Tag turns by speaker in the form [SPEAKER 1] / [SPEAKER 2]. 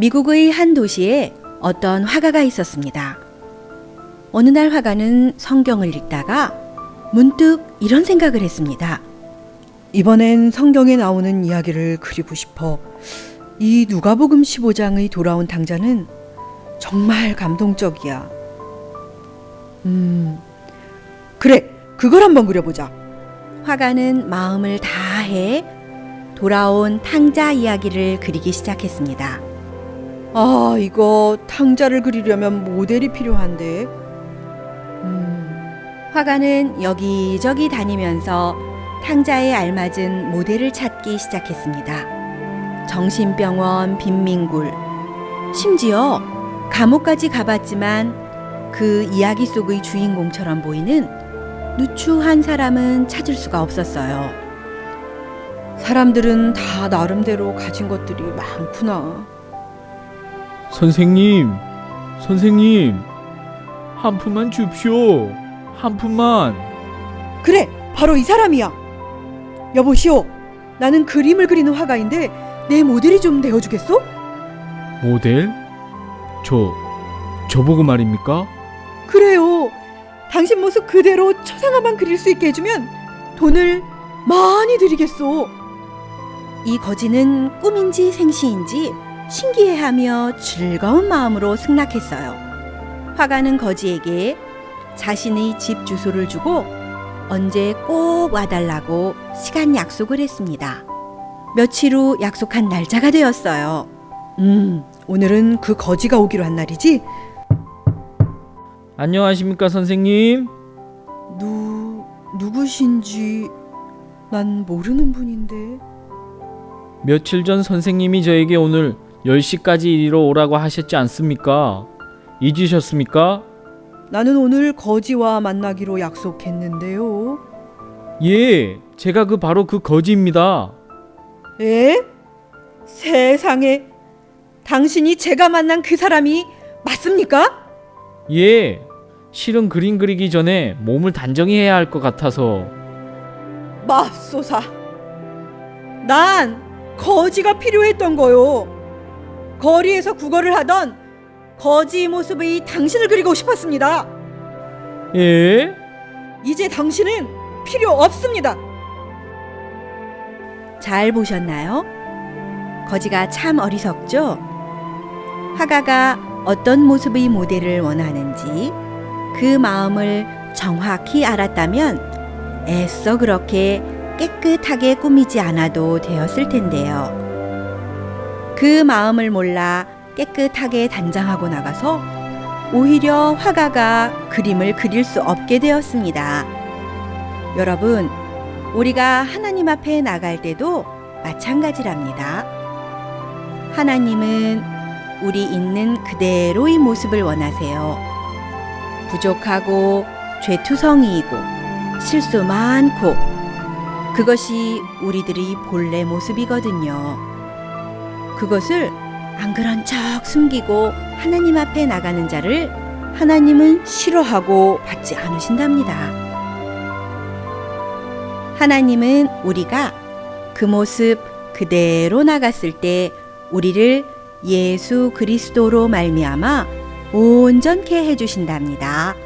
[SPEAKER 1] 미국의 한 도시에 어떤 화가가 있었습니다. 어느 날 화가는 성경을 읽다가 문득 이런 생각을 했습니다.
[SPEAKER 2] 이번엔 성경에 나오는 이야기를 그리고 싶어. 이 누가복음 15장의 돌아온 당자는 정말 감동적이야. 음, 그래, 그걸 한번 그려보자.
[SPEAKER 1] 화가는 마음을 다해 돌아온 탕자 이야기를 그리기 시작했습니다.
[SPEAKER 2] 아, 이거 탕자를 그리려면 모델이 필요한데. 음,
[SPEAKER 1] 화가는 여기저기 다니면서 탕자에 알맞은 모델을 찾기 시작했습니다. 정신병원, 빈민굴, 심지어 감옥까지 가봤지만 그 이야기 속의 주인공처럼 보이는 누추한 사람은 찾을 수가 없었어요.
[SPEAKER 2] 사람들은 다 나름대로 가진 것들이 많구나.
[SPEAKER 3] 선생님, 선생님, 한 푼만 줍쇼. 한 푼만.
[SPEAKER 2] 그래, 바로 이 사람이야. 여보시오, 나는 그림을 그리는 화가인데 내 모델이 좀 되어주겠소?
[SPEAKER 3] 모델? 저, 저보고 말입니까?
[SPEAKER 2] 그래요. 당신 모습 그대로 초상화만 그릴 수 있게 해주면 돈을 많이 드리겠소.
[SPEAKER 1] 이 거지는 꿈인지 생시인지 신기해하며 즐거운 마음으로 승낙했어요. 화가는 거지에게 자신의 집 주소를 주고 언제 꼭 와달라고 시간 약속을 했습니다. 며칠 후 약속한 날짜가 되었어요.
[SPEAKER 2] 음, 오늘은 그 거지가 오기로 한 날이지?
[SPEAKER 3] 안녕하십니까, 선생님?
[SPEAKER 2] 누, 누구신지 난 모르는 분인데.
[SPEAKER 3] 며칠 전 선생님이 저에게 오늘 10시까지 이리로 오라고 하셨지 않습니까? 잊으셨습니까?
[SPEAKER 2] 나는 오늘 거지와 만나기로 약속했는데요.
[SPEAKER 3] 예, 제가 그 바로 그 거지입니다.
[SPEAKER 2] 에? 세상에. 당신이 제가 만난 그 사람이 맞습니까?
[SPEAKER 3] 예, 실은 그림 그리기 전에 몸을 단정히 해야 할 것 같아서
[SPEAKER 2] 맙소사. 난 거지가 필요했던 거요. 거리에서 구걸을 하던 거지 모습의 당신을 그리고 싶었습니다.
[SPEAKER 3] 예?
[SPEAKER 2] 이제 당신은 필요 없습니다.
[SPEAKER 1] 잘 보셨나요? 거지가 참 어리석죠? 화가가 어떤 모습의 모델을 원하는지 그 마음을 정확히 알았다면 애써 그렇게 깨끗하게 꾸미지 않아도 되었을 텐데요. 그 마음을 몰라 깨끗하게 단장하고 나가서 오히려 화가가 그림을 그릴 수 없게 되었습니다. 여러분, 우리가 하나님 앞에 나갈 때도 마찬가지랍니다. 하나님은 우리 있는 그대로의 모습을 원하세요. 부족하고 죄투성이이고 실수 많고 그것이 우리들의 본래 모습이거든요. 그것을 안 그런 척 숨기고 하나님 앞에 나가는 자를 하나님은 싫어하고 받지 않으신답니다. 하나님은 우리가 그 모습 그대로 나갔을 때 우리를 예수 그리스도로 말미암아 온전케 해 주신답니다.